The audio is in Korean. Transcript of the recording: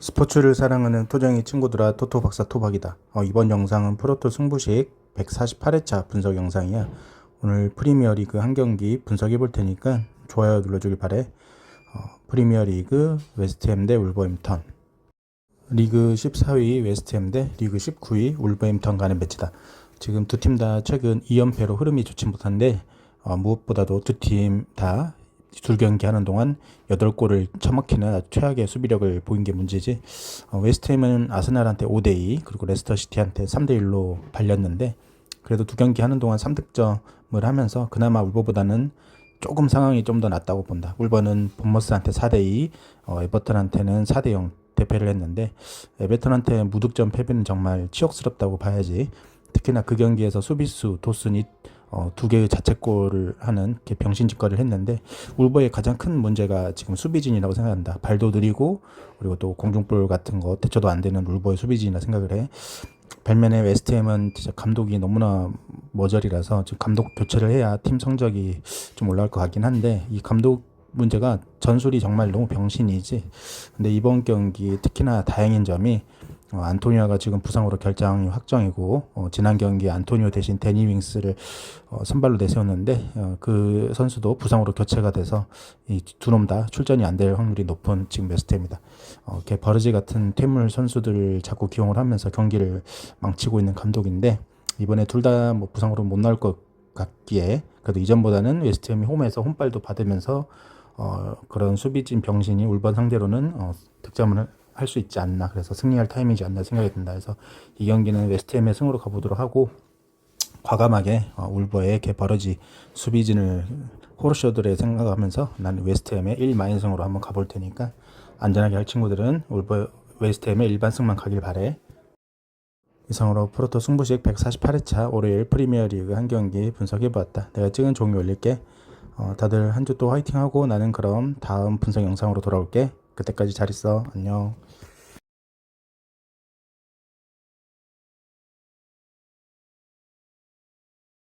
스포츠를 사랑하는 토정이 친구들아 토토 박사 토박이다. 어, 이번 영상은 프로토 승부식 148회차 분석 영상이야. 오늘 프리미어리그 한 경기 분석해 볼 테니까 좋아요 눌러주길 바래. 어, 프리미어리그 웨스트햄 대 울버햄턴. 리그 14위 웨스트햄 대 리그 19위 울버햄턴 간의 매치다. 지금 두 팀 다 최근 2연패로 흐름이 좋지 못한데 어, 무엇보다도 두 팀 다 두 경기 하는 동안 8골을 처먹히는 최악의 수비력을 보인 게 문제지. 어, 웨스트햄은 아스날한테 5대2 그리고 레스터 시티한테 3대1로 발렸는데 그래도 두 경기 하는 동안 3득점을 하면서 그나마 울버보다는 조금 상황이 좀 더 낫다고 본다. 울버는 본머스한테 4대2, 어, 에버턴한테는 4대0 대패를 했는데 에버턴한테 무득점 패배는 정말 치욕스럽다고 봐야지. 특히나 그 경기에서 수비수 도슨이 어, 두 개의 자책골을 하는 병신짓거리를 했는데 울버의 가장 큰 문제가 지금 수비진이라고 생각한다. 발도 느리고 그리고 또 공중볼 같은 거 대처도 안 되는 울버의 수비진이라 생각을 해. 반면에 웨스트햄은 진짜 감독이 너무나 머저리라서 지금 감독 교체를 해야 팀 성적이 좀 올라갈 것 같긴 한데 이 감독 문제가 전술이 정말 너무 병신이지. 근데 이번 경기 특히나 다행인 점이 어, 안토니오가 지금 부상으로 결장이 확정이고 어, 지난 경기 안토니오 대신 데니 윙스를 어, 선발로 내세웠는데 어, 그 선수도 부상으로 교체가 돼서 이 두 놈 다 출전이 안 될 확률이 높은 지금 웨스트입니다. 어, 이렇게 버르지 같은 퇴물 선수들을 자꾸 기용을 하면서 경기를 망치고 있는 감독인데 이번에 둘 다 뭐 부상으로 못 나올 것 같기에 그래도 이전보다는 웨스트햄이 홈에서 홈발도 받으면서 어, 그런 수비진 병신이 울번 상대로는 어, 득점을 할 수 있지 않나 그래서 승리할 타임이지 않나 생각이 든다 해서 이 경기는 웨스트햄의 승으로 가보도록 하고 과감하게 어, 울버의 개 버러지 수비진을 호르쇼들에 생각하면서 나는 웨스트햄의 1마인승으로 한번 가볼 테니까 안전하게 할 친구들은 울버 웨스트햄의 일반승만 가길 바래 이상으로 프로토 승부식 148회차 월요일 프리미어리그 한 경기 분석해보았다. 내가 찍은 종이 올릴게. 어, 다들 한 주 또 화이팅하고 나는 그럼 다음 분석 영상으로 돌아올게. 그때까지 잘 있어. 안녕.